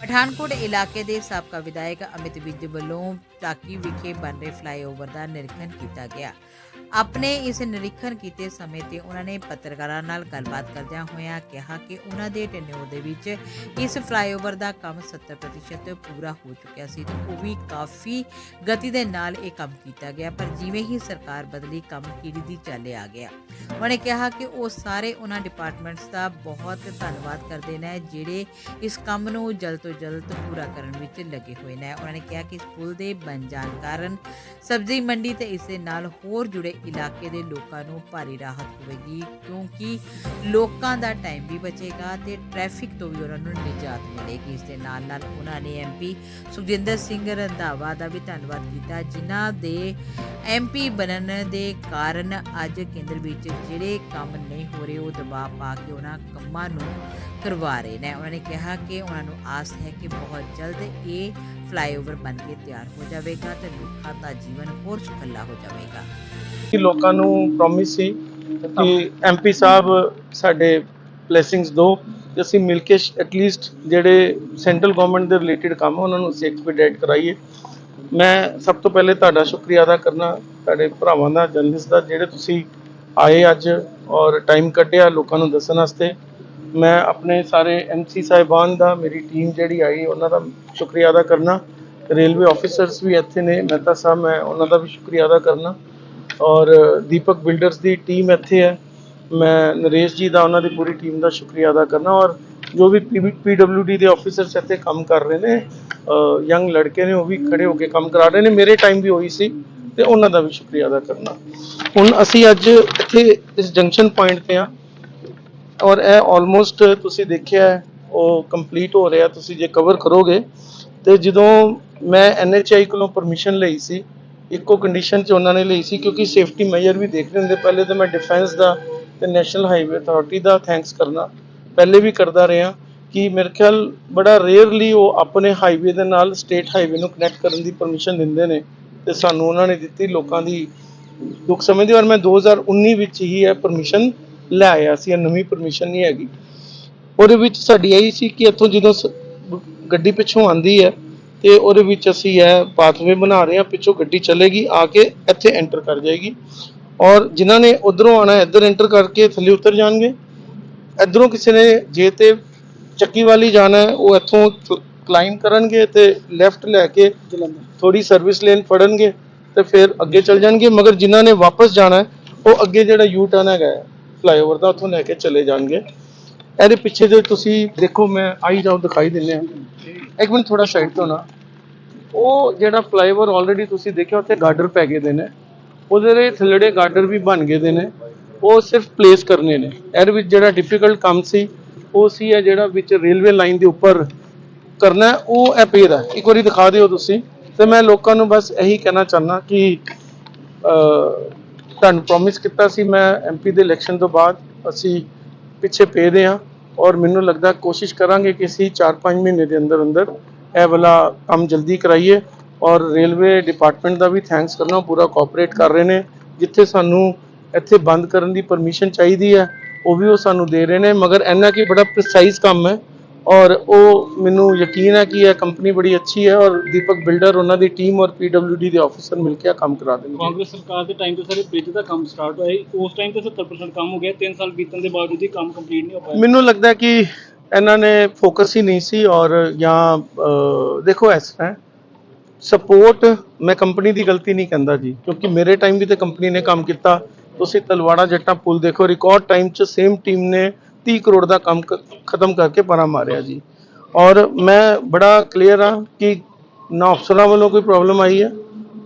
ਪਠਾਨਕੋਟ ਇਲਾਕੇ ਦੇ ਸਾਬਕਾ ਵਿਧਾਇਕ ਅਮਿਤ ਵਿਜ ਵੱਲੋਂ ਟਾਕੀ ਵਿਖੇ ਬਣ ਰਹੇ ਫਲਾਈਓਵਰ ਦਾ ਨਿਰੀਖਣ ਕੀਤਾ ਗਿਆ। ਆਪਣੇ ਇਸ ਨਿਰੀਖਣ ਕੀਤੇ ਸਮੇਂ ਤੇ ਉਹਨਾਂ ਨੇ ਪੱਤਰਕਾਰਾਂ ਨਾਲ ਗੱਲਬਾਤ ਕਰਦਿਆਂ ਹੋਇਆਂ ਕਿਹਾ ਕਿ ਉਹਨਾਂ ਦੇ ਟੈਨਿਓਰ ਦੇ ਵਿੱਚ ਇਸ ਫਲਾਈਓਵਰ ਦਾ ਕੰਮ 70% ਪੂਰਾ ਹੋ ਚੁੱਕਿਆ ਸੀ ਤੇ ਉਹ ਵੀ ਕਾਫੀ ਗਤੀ ਦੇ ਨਾਲ ਇਹ ਕੰਮ ਕੀਤਾ ਗਿਆ, ਪਰ ਜਿਵੇਂ ਹੀ ਸਰਕਾਰ ਬਦਲੀ ਕੰਮ ਕੀੜੀ ਦੀ ਚਾਲੇ ਆ ਗਿਆ। ਉਹਨਾਂ ਨੇ ਕਿਹਾ ਕਿ ਉਹ ਸਾਰੇ ਉਹਨਾਂ ਡਿਪਾਰਟਮੈਂਟਸ ਦਾ ਬਹੁਤ ਧੰਨਵਾਦ ਕਰਦੇ ਨੇ, ਜਿਹੜੇ ਇਸ ਕੰਮ ਨੂੰ ਜਲਦ ਤੋਂ ਜਲਦ ਪੂਰਾ ਕਰਨ ਵਿੱਚ ਲੱਗੇ ਹੋਏ ਨੇ। ਉਹਨਾਂ ਨੇ ਕਿਹਾ ਕਿ ਇਸ ਪੁਲ ਦੇ ਬਣ ਜਾਣ ਕਾਰਨ ਸਬਜ਼ੀ ਮੰਡੀ ਤੇ ਇਸ ਦੇ ਨਾਲ ਹੋਰ ਜੁੜੇ ਇਲਾਕੇ ਦੇ ਲੋਕਾਂ ਨੂੰ ਭਾਰੀ ਰਾਹਤ ਹੋਵੇਗੀ, ਕਿਉਂਕਿ ਲੋਕਾਂ ਦਾ ਟਾਈਮ ਵੀ ਬਚੇਗਾ ਤੇ ਟ੍ਰੈਫਿਕ ਤੋਂ ਵੀ ਉਹਨਾਂ ਨੂੰ ਨਿਜਾਤ ਮਿਲੇਗੀ। ਇਸ ਦੇ ਨਾਲ ਨਾਲ ਉਹਨਾਂ ਨੇ ਐਮਪੀ ਸੁਖਜਿੰਦਰ ਸਿੰਘ ਰੰਧਾਵਾ ਦਾ ਵੀ ਧੰਨਵਾਦ ਕੀਤਾ, ਜਿਨ੍ਹਾਂ ਦੇ ਐਮਪੀ ਬਣਨ ਦੇ ਕਾਰਨ ਅੱਜ ਕੇਂਦਰ ਵਿੱਚ ਜਿਹੜੇ ਕੰਮ ਨਹੀਂ ਹੋ ਰਹੇ, ਉਹ ਦਬਾਅ ਪਾ ਕੇ ਉਹਨਾਂ ਕੰਮਾਂ ਨੂੰ ਕਰਵਾ ਰਹੇ ਨੇ। ਉਹਨਾਂ ਨੇ ਕਿਹਾ ਕਿ ਉਹਨਾਂ ਨੂੰ ਆਸ ਹੈ ਕਿ ਬਹੁਤ ਜਲਦ ਇਹ ਫਲਾਈਓਵਰ ਬਣ ਕੇ ਤਿਆਰ ਹੋ ਜਾਵੇਗਾ ਤੇ ਲੋਕਾਂ ਦਾ ਜੀਵਨ ਹੋਰ ਸੁਖੱਲਾ ਹੋ ਜਾਵੇਗਾ। ਕਿ ਲੋਕਾਂ ਨੂੰ ਪ੍ਰੋਮਿਸ ਸੀ ਕਿ ਐਮਪੀ ਸਾਹਿਬ ਸਾਡੇ ਬਲੇਸਿੰਗਸ ਦੋ ਤੇ ਅਸੀਂ ਮਿਲ ਕੇ ਐਟਲੀਸਟ ਜਿਹੜੇ ਸੈਂਟਰਲ ਗਵਰਨਮੈਂਟ ਦੇ ਰਿਲੇਟਡ ਕੰਮ ਆ, ਉਹਨਾਂ ਨੂੰ ਅਸੀਂ ਐਕਸਪੀਡਾਈਟ ਕਰਾਈਏ। ਮੈਂ ਸਭ ਤੋਂ ਪਹਿਲੇ ਤੁਹਾਡਾ ਸ਼ੁਕਰੀਆ ਅਦਾ ਕਰਨਾ ਤੁਹਾਡੇ ਭਰਾਵਾਂ ਦਾ ਜਰਨਲਿਸਟ ਦਾ ਜਿਹੜੇ ਤੁਸੀਂ ਆਏ ਅੱਜ ਔਰ ਟਾਈਮ ਕੱਢਿਆ ਲੋਕਾਂ ਨੂੰ ਦੱਸਣ ਵਾਸਤੇ। ਮੈਂ ਆਪਣੇ ਸਾਰੇ ਐਮਸੀ ਸਾਹਿਬਾਨ ਦਾ, ਮੇਰੀ ਟੀਮ ਜਿਹੜੀ ਆਈ, ਉਹਨਾਂ ਦਾ ਸ਼ੁਕਰੀਆ ਅਦਾ ਕਰਨਾ। ਰੇਲਵੇ ਆਫੀਸਰਸ ਵੀ ਇੱਥੇ ਨੇ, ਮਹਿਤਾ ਸਾਹਿਬ, ਮੈਂ ਉਹਨਾਂ ਦਾ ਵੀ ਸ਼ੁਕਰੀਆ ਅਦਾ ਕਰਨਾ। ਔਰ ਦੀਪਕ ਬਿਲਡਰਸ ਦੀ ਟੀਮ ਇੱਥੇ ਹੈ। ਮੈਂ ਨਰੇਸ਼ ਜੀ ਦਾ, ਉਹਨਾਂ ਦੀ ਪੂਰੀ ਟੀਮ ਦਾ ਸ਼ੁਕਰੀਆ ਅਦਾ ਕਰਨਾ। ਔਰ ਜੋ ਵੀ ਪੀਡਬਲਯੂਡੀ ਦੇ ਆਫੀਸਰਸ ਇੱਥੇ ਕੰਮ ਕਰ ਰਹੇ ਨੇ ਯੰਗ ਲੜਕੇ ਨੇ, ਉਹ ਵੀ ਖੜੇ ਹੋ ਕੇ ਕੰਮ ਕਰਾ ਰਹੇ ਨੇ। ਮੇਰੇ ਟਾਈਮ ਵੀ ਹੋਈ ਸੀ ਤੇ ਉਹਨਾਂ ਦਾ ਵੀ ਸ਼ੁਕਰੀਆ ਅਦਾ ਕਰਨਾ। ਹੁਣ ਅਸੀਂ ਅੱਜ ਇੱਥੇ ਇਸ ਜੰਕਸ਼ਨ ਪੁਆਇੰਟ ਤੇ ਆ ਔਰ ਇਹ ਆਲਮੋਸਟ ਤੁਸੀਂ ਦੇਖਿਆ ਉਹ ਕੰਪਲੀਟ ਹੋ ਰਿਹਾ, ਤੁਸੀਂ ਜੇ ਕਵਰ ਕਰੋਗੇ, ਤੇ ਜਦੋਂ ਮੈਂ ਐਨਐਚਆਈ ਕੋਲੋਂ ਪਰਮਿਸ਼ਨ ਲਈ ਸੀ, ਇੱਕੋ ਕੰਡੀਸ਼ਨ 'ਚ ਉਹਨਾਂ ਨੇ ਲਈ ਸੀ, ਕਿਉਂਕਿ ਸੇਫਟੀ ਮੈਜਰ ਵੀ ਦੇਖ ਰਹੇ ਹੁੰਦੇ, ਪਹਿਲੇ ਤਾਂ ਮੈਂ ਡਿਫੈਂਸ ਦਾ ਤੇ ਨੈਸ਼ਨਲ ਹਾਈਵੇ ਅਥਾਰਟੀ ਦਾ ਥੈਂਕਸ ਕਰਨਾ, ਪਹਿਲੇ ਵੀ ਕਰਦਾ ਰਿਹਾ, ਕਿ ਮੇਰੇ ਖਿਆਲ ਬੜਾ ਰੇਅਰਲੀ ਉਹ ਆਪਣੇ ਹਾਈਵੇ ਦੇ ਨਾਲ ਸਟੇਟ ਹਾਈਵੇ ਨੂੰ ਕਨੈਕਟ ਕਰਨ ਦੀ ਪਰਮਿਸ਼ਨ ਦਿੰਦੇ ਨੇ, ਤੇ ਸਾਨੂੰ ਉਹਨਾਂ ਨੇ ਦਿੱਤੀ, ਲੋਕਾਂ ਦੀ ਦੁੱਖ ਸਮੇਂ ਔਰ ਮੈਂ 2019 ਵਿੱਚ ਹੀ ਇਹ ਪਰਮਿਸ਼ਨ ਲੈ ਆਇਆ ਸੀ ਇਹ ਨਵੀਂ ਪਰਮਿਸ਼ਨ ਨਹੀਂ ਹੈਗੀ। ਉਹਦੇ ਵਿੱਚ ਸਾਡੀ ਇਹੀ ਸੀ ਕਿ ਇੱਥੋਂ ਜਦੋਂ ਗੱਡੀ ਪਿੱਛੋਂ ਆਂਦੀ ਹੈ, ਤੇ ਉਹਦੇ ਵਿੱਚ ਅਸੀਂ ਇਹ ਪਾਥਵੇ ਬਣਾ ਰਹੇ ਹਾਂ, ਪਿੱਛੋਂ ਗੱਡੀ ਚੱਲੇਗੀ, ਆ ਕੇ ਇੱਥੇ ਐਂਟਰ ਕਰ ਜਾਏਗੀ। ਔਰ ਜਿਨ੍ਹਾਂ ਨੇ ਉਧਰੋਂ ਆਣਾ ਇੱਧਰ ਐਂਟਰ ਕਰਕੇ ਥੱਲੇ ਉਤਰ ਜਾਣਗੇ। ਇਧਰੋਂ ਕਿਸੇ ਨੇ ਜੇ ਤੇ ਚੱਕੀ ਵਾਲੀ ਜਾਣਾ ਹੈ, ਉਹ ਇੱਥੋਂ ਕਲਾਈਮ ਕਰਨਗੇ ਤੇ ਲੈਫਟ ਲੈ ਕੇ ਥੋੜੀ ਸਰਵਿਸ ਲੇਨ ਫੜਨਗੇ ਤੇ ਫਿਰ ਅੱਗੇ ਚੱਲ ਜਾਣਗੇ। ਮਗਰ ਜਿਨ੍ਹਾਂ ਨੇ ਵਾਪਸ ਜਾਣਾ ਉਹ ਅੱਗੇ ਜਿਹੜਾ ਯੂ ਟਰਨ ਹੈਗਾ ਫਲਾਈਓਵਰ ਦਾ ਉੱਥੋਂ ਲੈ ਕੇ ਚਲੇ ਜਾਣਗੇ। ਇਹਦੇ ਪਿੱਛੇ ਜੇ ਤੁਸੀਂ ਦੇਖੋ, ਮੈਂ ਆਈ ਜਾਓ ਦਿਖਾਈ ਦਿੰਨੇ ਆ ਇੱਕ ਮਿੰਟ ਥੋੜਾ ਸਾਈਡ ਤੋਂ ਨਾ। ਉਹ ਜਿਹੜਾ ਫਲਾਈਓਵਰ ਆਲਰੇਡੀ ਤੁਸੀਂ ਦੇਖਿਆ, ਉੱਥੇ ਗਾਰਡਰ ਪੈ ਗਏ ਦੇ ਨੇ। ਉਹਦੇ ਦੇ ਥੱਲੜੇ ਗਾਰਡਰ ਵੀ ਬਣ ਗਏ ਦੇ ਨੇ। ਉਹ ਸਿਰਫ ਪਲੇਸ ਕਰਨੇ ਨੇ। ਇਹਦੇ ਵਿੱਚ ਜਿਹੜਾ ਡਿਫਿਕਲਟ ਕੰਮ ਸੀ, ਉਹ ਸੀ ਹੈ ਜਿਹੜਾ ਵਿੱਚ ਰੇਲਵੇ ਲਾਈਨ ਦੇ ਉੱਪਰ ਕਰਨਾ ਉਹ ਇਹ ਪੇਰ ਹੈ। ਇੱਕ ਵਾਰੀ ਦਿਖਾ ਦਿਓ ਤੁਸੀਂ। ਤੇ ਮੈਂ ਲੋਕਾਂ ਨੂੰ ਬਸ ਇਹੀ ਕਹਿਣਾ ਚਾਹੁੰਦਾ ਕਿ ਤੁਹਾਨੂੰ ਪ੍ਰੋਮਿਸ ਕੀਤਾ ਸੀ, ਮੈਂ ਐਮਪੀ ਦੇ ਇਲੈਕਸ਼ਨ ਤੋਂ ਬਾਅਦ ਅਸੀਂ ਪਿੱਛੇ ਪਏ ਰਹੇ ਹਾਂ ਔਰ ਮੈਨੂੰ ਲੱਗਦਾ ਕੋਸ਼ਿਸ਼ ਕਰਾਂਗੇ ਕਿ ਅਸੀਂ 4-5 ਮਹੀਨੇ ਦੇ ਅੰਦਰ ਅੰਦਰ ਇਹ ਵਾਲਾ ਕੰਮ ਜਲਦੀ ਕਰਾਈਏ ਔਰ ਰੇਲਵੇ ਡਿਪਾਰਟਮੈਂਟ ਦਾ ਵੀ ਥੈਂਕਸ ਕਰਨਾ ਪੂਰਾ ਕੋਆਪਰੇਟ ਕਰ ਰਹੇ ਨੇ, ਜਿੱਥੇ ਸਾਨੂੰ ਇੱਥੇ ਬੰਦ ਕਰਨ ਦੀ ਪਰਮਿਸ਼ਨ ਚਾਹੀਦੀ ਹੈ, ਉਹ ਵੀ ਉਹ ਸਾਨੂੰ ਦੇ ਰਹੇ ਨੇ, ਮਗਰ ਇੰਨਾ ਕਿ ਬੜਾ ਪ੍ਰੀਸਾਈਜ਼ ਕੰਮ ਹੈ ਔਰ ਉਹ ਮੈਨੂੰ ਯਕੀਨ ਹੈ ਕਿ ਇਹ ਕੰਪਨੀ ਬੜੀ ਅੱਛੀ ਹੈ ਔਰ ਦੀਪਕ ਬਿਲਡਰ ਉਹਨਾਂ ਦੀ ਟੀਮ ਔਰ ਪੀਡਬਲਯੂਡੀ ਦੇ ਆਫੀਸਰ ਮਿਲ ਕੇ ਕੰਮ ਕਰਾ ਦੇਣਗੇ। ਕਾਂਗਰਸ ਸਰਕਾਰ ਦੇ ਟਾਈਮ ਤੇ ਸਾਰੇ ਬ੍ਰਿਜ ਦਾ ਕੰਮ ਸਟਾਰਟ ਹੋਇਆ ਸੀ। ਉਸ ਟਾਈਮ ਤੇ 70% ਕੰਮ ਹੋ ਗਿਆ। 3 ਸਾਲ ਬੀਤਣ ਦੇ ਬਾਵਜੂਦ ਵੀ ਕੰਮ ਕੰਪਲੀਟ ਨਹੀਂ ਹੋ ਪਾਇਆ। ਮੈਨੂੰ ਲੱਗਦਾ ਕਿ ਇਹਨਾਂ ਨੇ ਫੋਕਸ ਹੀ ਨਹੀਂ ਸੀ ਔਰ ਜਾਂ ਦੇਖੋ ਇਸ ਤਰ੍ਹਾਂ ਸਪੋਰਟ ਮੈਂ ਕੰਪਨੀ ਦੀ ਗਲਤੀ ਨਹੀਂ ਕਹਿੰਦਾ ਜੀ ਕਿਉਂਕਿ ਮੇਰੇ ਟਾਈਮ ਵੀ ਤੇ ਕੰਪਨੀ ਨੇ ਕੰਮ ਕੀਤਾ। ਤੁਸੀਂ ਤਲਵਾੜਾ ਜੱਟਾਂ ਪੁਲ ਦੇਖੋ ਰਿਕਾਰਡ ਟਾਈਮ 'ਚ ਸੇਮ ਟੀਮ ਨੇ 30 ਕਰੋੜ ਦਾ ਕੰਮ ਖਤਮ ਕਰਕੇ ਪਰਾਂ ਮਾਰਿਆ ਜੀ। ਔਰ ਮੈਂ ਬੜਾ ਕਲੀਅਰ ਹਾਂ ਕਿ ਨਾ ਅਫਸਰਾਂ ਵੱਲੋਂ ਕੋਈ ਪ੍ਰੋਬਲਮ ਆਈ ਹੈ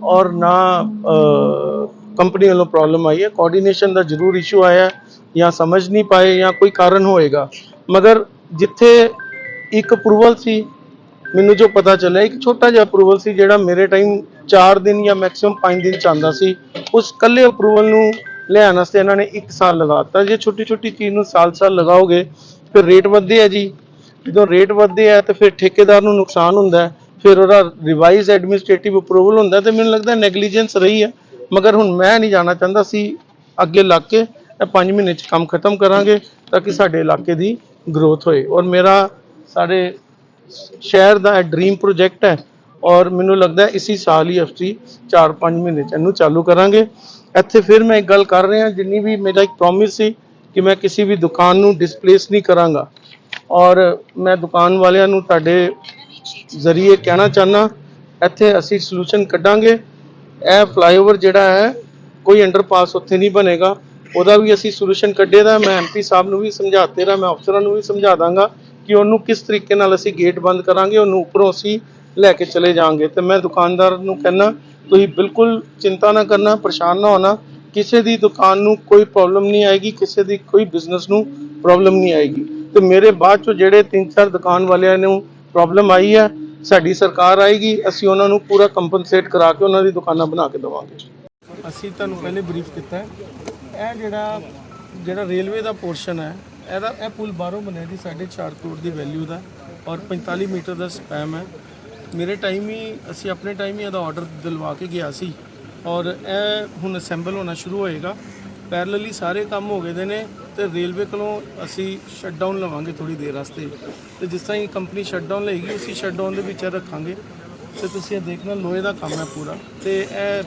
ਔਰ ਨਾ ਕੰਪਨੀ ਵੱਲੋਂ ਪ੍ਰੋਬਲਮ ਆਈ ਹੈ। ਕੋਆਰਡੀਨੇਸ਼ਨ ਦਾ ਜ਼ਰੂਰ ਇਸ਼ੂ ਆਇਆ ਜਾਂ ਸਮਝ ਨਹੀਂ ਪਾਏ ਜਾਂ ਕੋਈ ਕਾਰਨ ਹੋਏਗਾ। ਮਗਰ ਜਿੱਥੇ ਇੱਕ ਅਪਰੂਵਲ ਸੀ, ਮੈਨੂੰ ਜੋ ਪਤਾ ਚੱਲਿਆ, ਇੱਕ ਛੋਟਾ ਜਿਹਾ ਅਪਰੂਵਲ ਸੀ ਜਿਹੜਾ ਮੇਰੇ ਟਾਈਮ 4 ਦਿਨ ਜਾਂ ਮੈਕਸਿਮਮ 5 ਦਿਨ ਚ ਆਉਂਦਾ ਸੀ। ਉਸ ਕੱਲੇ ਅਪਰੂਵਲ ਨੂੰ ਲਿਆਉਣ ਵਾਸਤੇ ਇਹਨਾਂ ਨੇ 1 ਸਾਲ ਲਗਾਤਾ। ਜੇ ਛੋਟੀ ਛੋਟੀ ਚੀਜ਼ ਨੂੰ ਸਾਲ-ਸਾਲ ਲਗਾਓਗੇ, ਫਿਰ ਰੇਟ ਵੱਧਦੇ ਆ ਜੀ। ਜਦੋਂ ਰੇਟ ਵੱਧਦੇ ਆ ਤਾਂ ਫਿਰ ਠੇਕੇਦਾਰ ਨੂੰ ਨੁਕਸਾਨ ਹੁੰਦਾ ਫਿਰ ਉਹਦਾ ਰਿਵਾਈਜ਼ ਐਡਮਿਨਿਸਟ੍ਰੇਟਿਵ ਅਪਰੂਵਲ ਹੁੰਦਾ ਤੇ ਮੈਨੂੰ ਲੱਗਦਾ ਨੈਗਲੀਜੈਂਸ ਰਹੀ ਹੈ। ਮਗਰ ਹੁਣ ਮੈਂ ਨਹੀਂ ਜਾਣਾ ਚਾਹੁੰਦਾ ਸੀ ਅੱਗੇ ਲੱਗ ਕੇ ਇਹ 5 ਮਹੀਨੇ ਚ ਕੰਮ ਖਤਮ ਕਰਾਂਗੇ ਤਾਂ ਕਿ ਸਾਡੇ ਇਲਾਕੇ ਦੀ ਗਰੋਥ ਹੋਏ। ਔਰ ਮੇਰਾ ਸਾਡੇ ਸ਼ਹਿਰ ਦਾ ਡ੍ਰੀਮ ਪ੍ਰੋਜੈਕਟ ਹੈ। ਔਰ ਮੈਨੂੰ ਲੱਗਦਾ ਹੈ ਇਸੀ ਸਾਲ ਹੀ ਅਸੀਂ 4-5 ਮਹੀਨੇ ਚ ਇਹਨੂੰ ਚਾਲੂ ਕਰਾਂਗੇ। ਇੱਥੇ ਫਿਰ ਮੈਂ ਇੱਕ ਗੱਲ ਕਰ ਰਿਹਾ, ਜਿੰਨੀ ਵੀ ਮੇਰਾ ਇੱਕ ਪ੍ਰੋਮਿਸ ਸੀ ਕਿ ਮੈਂ ਕਿਸੇ ਵੀ ਦੁਕਾਨ ਨੂੰ ਡਿਸਪਲੇਸ ਨਹੀਂ ਕਰਾਂਗਾ। ਔਰ ਮੈਂ ਦੁਕਾਨ ਵਾਲਿਆਂ ਨੂੰ ਤੁਹਾਡੇ ਜ਼ਰੀਏ ਕਹਿਣਾ ਚਾਹਨਾ, ਇੱਥੇ ਅਸੀਂ ਸੋਲੂਸ਼ਨ ਕੱਢਾਂਗੇ। ਇਹ ਫਲਾਈਓਵਰ ਜਿਹੜਾ ਹੈ, ਕੋਈ ਅੰਡਰਪਾਸ ਉੱਥੇ ਨਹੀਂ ਬਣੇਗਾ। ਉਹਦਾ ਵੀ ਅਸੀਂ ਸੋਲੂਸ਼ਨ ਕੱਢੇ ਦਾ ਮੈਂ ਐਮਪੀ ਸਾਹਿਬ ਨੂੰ ਵੀ ਸਮਝਾਤੇ ਰਹਾ ਮੈਂ ਅਫਸਰਾਂ ਨੂੰ ਵੀ ਸਮਝਾ ਦਾਂਗਾ ਕਿ ਉਹਨੂੰ ਕਿਸ ਤਰੀਕੇ ਨਾਲ ਅਸੀਂ ਗੇਟ ਬੰਦ ਕਰਾਂਗੇ, ਉਹਨੂੰ ਉੱਪਰੋਂ ਅਸੀਂ ਲੈ ਕੇ ਚਲੇ ਜਾਾਂਗੇ ਤੇ ਮੈਂ ਦੁਕਾਨਦਾਰ ਨੂੰ ਕਹਿਣਾ ਤੁਸੀਂ ਬਿਲਕੁਲ ਚਿੰਤਾ ਨਾ ਕਰਨਾ, ਪਰੇਸ਼ਾਨ ਨਾ ਹੋਣਾ। ਕਿਸੇ ਦੀ ਦੁਕਾਨ ਨੂੰ ਕੋਈ ਪ੍ਰੋਬਲਮ ਨਹੀਂ ਆਏਗੀ, ਕਿਸੇ ਦੀ ਕੋਈ ਬਿਜ਼ਨਸ ਨੂੰ ਪ੍ਰੋਬਲਮ ਨਹੀਂ ਆਏਗੀ। ਤੇ ਮੇਰੇ ਬਾਅਦ ਚੋਂ ਜਿਹੜੇ ਤਿੰਨ ਚਾਰ ਦੁਕਾਨ ਵਾਲਿਆਂ ਨੂੰ ਪ੍ਰੋਬਲਮ ਆਈ ਹੈ, ਸਾਡੀ ਸਰਕਾਰ ਆਏਗੀ, ਅਸੀਂ ਉਹਨਾਂ ਨੂੰ ਪੂਰਾ ਕੰਪਨਸੇਟ ਕਰਾ ਕੇ ਉਹਨਾਂ ਦੀ ਦੁਕਾਨਾਂ ਬਣਾ ਕੇ ਦੇਵਾਂਗੇ। ਅਸੀਂ ਤੁਹਾਨੂੰ ਪਹਿਲੇ ਬਰੀਫ ਕੀਤਾ ਹੈ। ਇਹ ਜਿਹੜਾ ਜਿਹੜਾ ਰੇਲਵੇ ਦਾ ਪੋਰਸ਼ਨ ਹੈ, ਇਹਦਾ, ਇਹ ਪੁਲ ਬਾਹਰੋਂ ਬਣਿਆ ਜੀ 4.5 ਕਰੋੜ ਦੀ ਵੈਲਿਊ ਦਾ ਔਰ 45 ਮੀਟਰ ਦਾ ਸਪੈਮ ਹੈ। ਮੇਰੇ ਟਾਈਮ ਹੀ ਅਸੀਂ ਆਪਣੇ ਟਾਈਮ ਹੀ ਇਹਦਾ ਆਰਡਰ ਦਿਲਵਾ ਕੇ ਗਿਆ ਸੀ। ਔਰ ਇਹ ਹੁਣ ਅਸੈਂਬਲ ਹੋਣਾ ਸ਼ੁਰੂ ਹੋਏਗਾ। ਪੈਰਲਲੀ ਸਾਰੇ ਕੰਮ ਹੋ ਗਏ ਦੇ ਨੇ ਤੇ ਰੇਲਵੇ ਕੋਲੋਂ ਅਸੀਂ ਸ਼ਟਡਾਊਨ ਲਵਾਂਗੇ ਥੋੜੀ ਦੇਰ ਵਾਸਤੇ। ਤੇ ਜਿਸ ਤਰ੍ਹਾਂ ਹੀ ਕੰਪਨੀ ਸ਼ਟਡਾਊਨ ਲਏਗੀ ਉਸੇ ਸ਼ਟਡਾਊਨ ਦੇ ਵਿੱਚ ਰੱਖਾਂਗੇ। ਤੇ ਤੁਸੀਂ ਇਹ ਦੇਖਣਾ ਲੋਹੇ ਦਾ ਕੰਮ ਹੈ ਪੂਰਾ। ਤੇ ਇਹ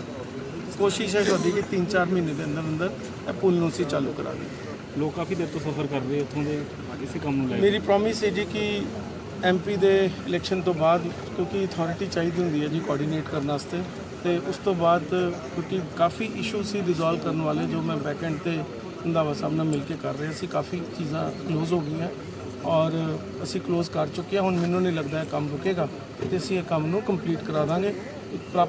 ਕੋਸ਼ਿਸ਼ ਹੈ ਸਾਡੀ ਕਿ 3-4 ਮਹੀਨੇ ਦੇ ਅੰਦਰ ਅੰਦਰ ਇਹ ਪੁਲ ਨੂੰ ਅਸੀਂ ਚਾਲੂ ਕਰਾ ਦੇਈਏ ਲੋਕ ਕਾਫੀ ਦੇਰ ਤੋਂ ਸਫਰ ਕਰ ਰਹੇ ਇੱਥੋਂ ਦੇ ਇਸੇ ਕੰਮ ਨੂੰ ਲੈ ਕੇ। ਮੇਰੀ ਪ੍ਰੋਮਿਸ ਹੈ ਜੀ ਕਿ ਐਮਪੀ ਦੇ ਇਲੈਕਸ਼ਨ ਤੋਂ ਬਾਅਦ, ਕਿਉਂਕਿ ਅਥਾਰਟੀ ਚਾਹੀਦੀ ਹੁੰਦੀ ਹੈ ਜੀ ਕੋਆਰਡੀਨੇਟ ਕਰਨ ਵਾਸਤੇ, ਤੇ ਉਸ ਤੋਂ ਬਾਅਦ ਕਿਉਂਕਿ ਕਾਫੀ ਇਸ਼ੂ ਸੀ ਰਿਜ਼ੋਲਵ ਕਰਨ ਵਾਲੇ, ਜੋ ਮੈਂ ਬੈਕਐਂਡ ਤੇ ਰੰਧਾਵਾ ਸਾਹਿਬ ਨਾਲ ਮਿਲ ਕੇ ਕਰ ਰਿਹਾ ਸੀ, ਕਾਫੀ ਚੀਜ਼ਾਂ ਕਲੋਜ਼ ਹੋ ਗਈਆਂ ਔਰ ਅਸੀਂ ਕਲੋਜ਼ ਕਰ ਚੁੱਕੇ ਹਾਂ। ਹੁਣ ਮੈਨੂੰ ਨਹੀਂ ਲੱਗਦਾ ਇਹ ਕੰਮ ਰੁਕੇਗਾ ਤੇ ਅਸੀਂ ਇਹ ਕੰਮ ਨੂੰ ਕੰਪਲੀਟ ਕਰਾ ਦਾਂਗੇ।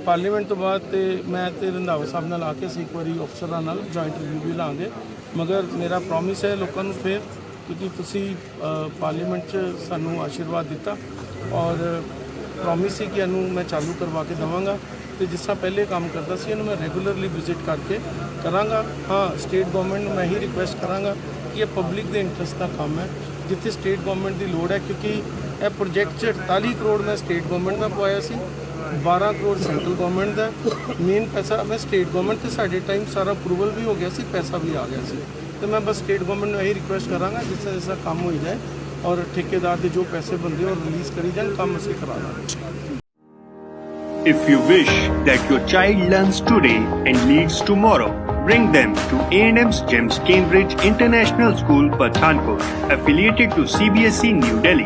ਪਾਰਲੀਮੈਂਟ ਤੋਂ ਬਾਅਦ ਤੇ ਮੈਂ ਤੇ ਰੰਧਾਵਾ ਸਾਹਿਬ ਨਾਲ ਆ ਕੇ ਅਸੀਂ ਇੱਕ ਵਾਰੀ ਅਫਸਰਾਂ ਨਾਲ ਜੁਆਇੰਟ ਰਿਵਿਊ ਵੀ ਲਾਂਗੇ। ਮਗਰ ਮੇਰਾ ਪ੍ਰੋਮਿਸ ਹੈ ਲੋਕਾਂ ਨੂੰ ਫਿਰ ਕਿਉਂਕਿ ਤੁਸੀਂ ਪਾਰਲੀਮੈਂਟ 'ਚ ਸਾਨੂੰ ਆਸ਼ੀਰਵਾਦ ਦਿੱਤਾ ਔਰ ਪ੍ਰੋਮਿਸ ਸੀ ਕਿ ਇਹਨੂੰ ਮੈਂ ਚਾਲੂ ਕਰਵਾ ਕੇ ਦਵਾਂਗਾ ਤੇ ਜਿਸ ਤਰ੍ਹਾਂ ਪਹਿਲੇ ਕੰਮ ਕਰਦਾ ਸੀ, ਇਹਨੂੰ ਮੈਂ ਰੈਗੂਲਰਲੀ ਵਿਜ਼ਿਟ ਕਰਕੇ ਕਰਾਂਗਾ। ਹਾਂ ਸਟੇਟ ਗਵਰਨਮੈਂਟ ਨੂੰ ਮੈਂ ਹੀ ਰਿਕੁਐਸਟ ਕਰਾਂਗਾ ਕਿ ਇਹ ਪਬਲਿਕ ਦੇ ਇੰਟਰਸਟ ਦਾ ਕੰਮ ਹੈ, ਜਿੱਥੇ ਸਟੇਟ ਗਵਰਨਮੈਂਟ ਦੀ ਲੋੜ ਹੈ, ਕਿਉਂਕਿ ਇਹ ਪ੍ਰੋਜੈਕਟ 'ਚ 48 ਕਰੋੜ ਮੈਂ ਸਟੇਟ ਗਵਰਨਮੈਂਟ ਦਾ ਪਵਾਇਆ ਸੀ 12 ਕਰੋੜ ਸੈਂਟਰਲ ਗਵਰਨਮੈਂਟ ਦਾ। ਮੇਨ ਪੈਸਾ, ਮੈਂ ਸਟੇਟ ਗਵਰਨਮੈਂਟ ਤੇ ਸਾਡੇ ਟਾਈਮ ਸਾਰਾ ਅਪਰੂਵਲ ਵੀ ਹੋ ਗਿਆ ਸੀ, ਪੈਸਾ ਵੀ ਆ ਗਿਆ ਸੀ। ਤੇ ਮੈਂ ਬਸ ਸਟੇਟ ਗਵਰਨਮੈਂਟ ਨੂੰ ਇਹੀ ਰਿਕੁਐਸਟ ਕਰਾਂਗਾ ਜਿਸ ਤਰ੍ਹਾਂ ਜਿਸ ਤਰ੍ਹਾਂ ਕੰਮ ਹੋਈ ਜਾਏ ਔਰ ਠੇਕੇਦਾਰ ਦੇ ਜੋ ਪੈਸੇ ਬਣਦੇ ਉਹ ਰਿਲੀਜ਼ ਕਰੀ ਜਾਣ ਕੰਮ ਅਸੀਂ ਕਰਾ ਦਾਂਗੇ If you wish that your child learns today and leads tomorrow, bring them to A&M's GEMS Cambridge International School, Pathankot, affiliated to CBSE E New Delhi.